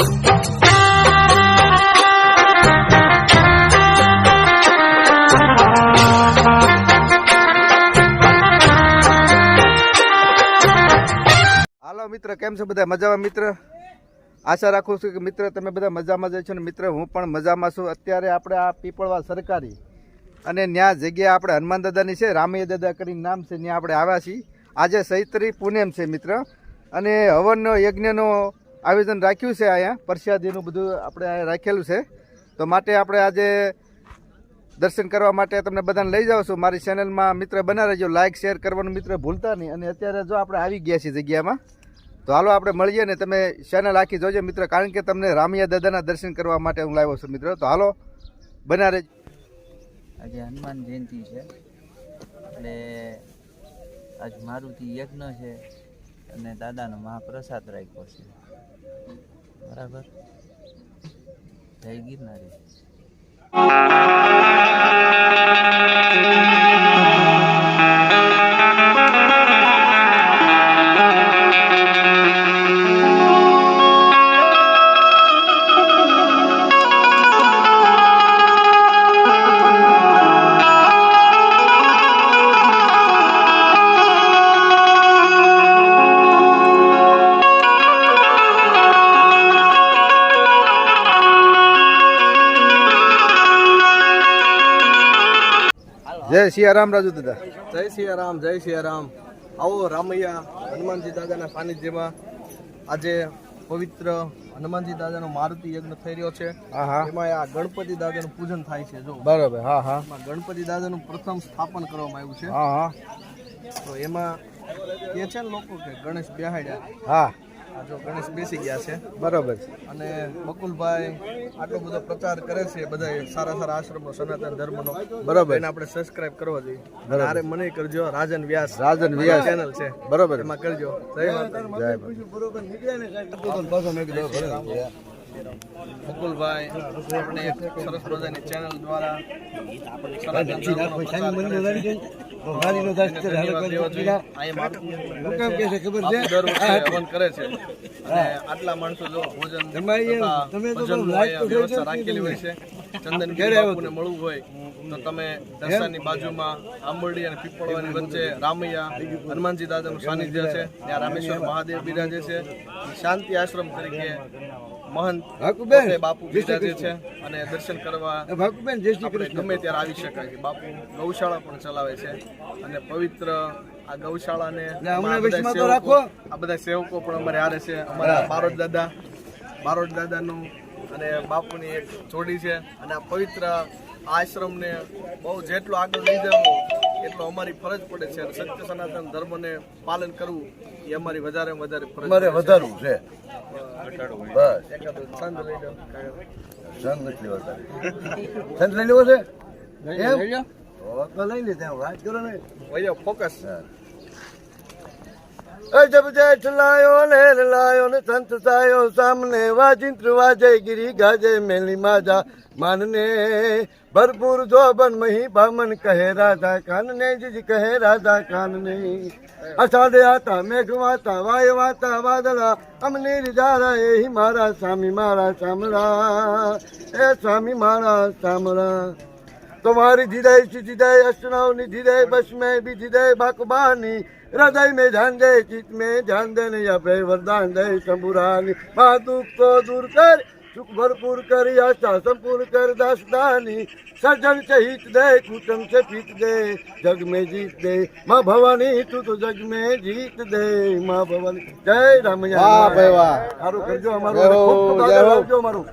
હાલો મિત્ર, કેમ છો બધા? મજામાં મિત્ર? આશા રાખું છું કે મિત્ર, તમે બધા મજામાં જ છો ને મિત્ર, હું પણ મજામાં છું. અત્યારે આપણે આ પીપળવા સરકારી અને ન્યા જગ્યા આપણે હનુમાન દાદાની છે, રામૈયા દાદા કરીને નામ છે ત્યાં આપણે આવ્યા છીએ. આજે સૈત્રી પૂનમ છે મિત્ર. અને હવનનો યજ્ઞનો આયોજન રાખ્યું છે અહીંયા, પ્રસાદીનું બધું આપણે અહીંયા રાખેલું છે. તો માટે આપણે આજે દર્શન કરવા માટે તમને બધાને લઈ જાઉં છું. મારી ચેનલમાં મિત્ર બના રહેજો. લાઇક શેર કરવાનું મિત્ર ભૂલતા નહીં. અને અત્યારે જો આપણે આવી ગયા છીએ જગ્યામાં, તો હાલો આપણે મળીએ ને તમે ચેનલ આખી જોજો મિત્ર. કારણ કે તમને રામિયા દાદાના દર્શન કરવા માટે હું લાવ્યો છું મિત્ર. તો હાલો, બના રહેજો. આજે હનુમાન જયંતિ છે. એટલે આજ મારુતિ યજ્ઞ છે. અને દાદાનો મહાપ્રસાદ રાખ્યો છે. બરાબર. જય ગિરનારી. જય સિયારામ રાજુ દાદા. જય સિયારામ જય સિયારામ. આવો રામૈયા હનુમાનજી દાદાના સાનિધ્યમાં આજે પવિત્ર હનુમાનજી દાદાનો મારુતિ યજ્ઞ થઈ રહ્યો છે. હા હા. એમાં આ ગણપતિ દાદાનું પૂજન થાય છે જો. બરાબર હા હા. ગણપતિ દાદાનું પ્રથમ સ્થાપન કરવામાં આવ્યું છે. હા હા. તો એમાં કે છે ને લોકો કે ગણેશ બેહાડ્યા. હા. જો ગણેશ બેસી ગયા છે. બરોબર અને બકુલભાઈ આટલો બધો પ્રચાર કરે છે બધા સારા સારા આશ્રમો સનાતન ધર્મનો. બરાબર. એને આપણે સબસ્ક્રાઇબ કરવો જોઈએ. અરે મને કરજો રાજન વ્યાસ. રાજન વ્યાસ. ચેનલ છે. બરોબર. એમાં કરજો. જય માતા જય મુકુલભાઈ આપણે એક સરસ મજાની ચેનલ દ્વારા પ્રચાર કરે છે. હું કેમ. અહીં મારું બાપુ દર વખતે હવન કરે છે. અને આટલા માણસો જો ભોજન તથા ભજનનું અહીંયા વ્યવસ્થા રાખેલી હોય છે. ચંદન બાપુને મળવું હોય તો તમે દર્શનની બાજુમાં આંબરડી અને પીપળવાની વચ્ચે રામૈયા હનુમાનજી દાદાનું સાનિધ્ય છે. ત્યાં રામેશ્વર મહાદેવ બિરાજે છે. શાંતિ આશ્રમ તરીકે મહંત બાપુ બિરાજે છે અને દર્શન કરવા ગમે ત્યારે આવી શકાય. છે બાપુ ગૌશાળા પણ ચલાવે છે અને પવિત્ર આ ગૌશાળાને આ આ બધા સેવકો પણ અમારે હારે છે. અમારા બારોટ દાદા. બારોટ દાદાનું અને બાપુની એક જોડી છે અને આ પવિત્ર આશ્રમને બહુ જેટલો આગળ લઈ જવો એટલો અમારી ફરજ પડે છે. અને સત્ય સનાતન ધર્મને પાલન કરવું એ અમારી વધારે વધારે ફરજ અમારે છે. વધારવું છે. બસ. લઈ લો. સંત નથી વધારે. સંત લઈ લેવો છે? એમ? તો લઈ લે ત્યાં વાત કરો ને. ફોકસ. અજબ જેઠ લાયો ને લાયો ને સંત સાયો, સામને વાજિંત્ર વાજે ગિરી ગાજે મેલી માજા. માનને ભરપૂર જોબન મહી બામન કહે રાધા કાનને, જીજી કહે રાધા કાનને. અષાઢે આતા મેઘ વાતા વાય વાતા વાદળા અમને રીજારા એ મારા સ્વામી, મારા સામળા એ સ્વામી, મારા સામરા तुम्हारी जिदाई सी जिदाई अष्टनावनी जिदाई बस में भी जिदाई भगवानी हृदय में जान दे चित में जान दे नहीं अभय वरदान दे शंभुरानी माँ दुख को दूर कर सुख भरपूर कर आशा संपूर्ण कर दासदानी सजन से हित दे कुटुम से पीत दे जग में जीत दे माँ भवानी तू तो जग में जीत दे माँ भवानी जय रामैया वाह भाई वाह करजो हमारो खूब हमारो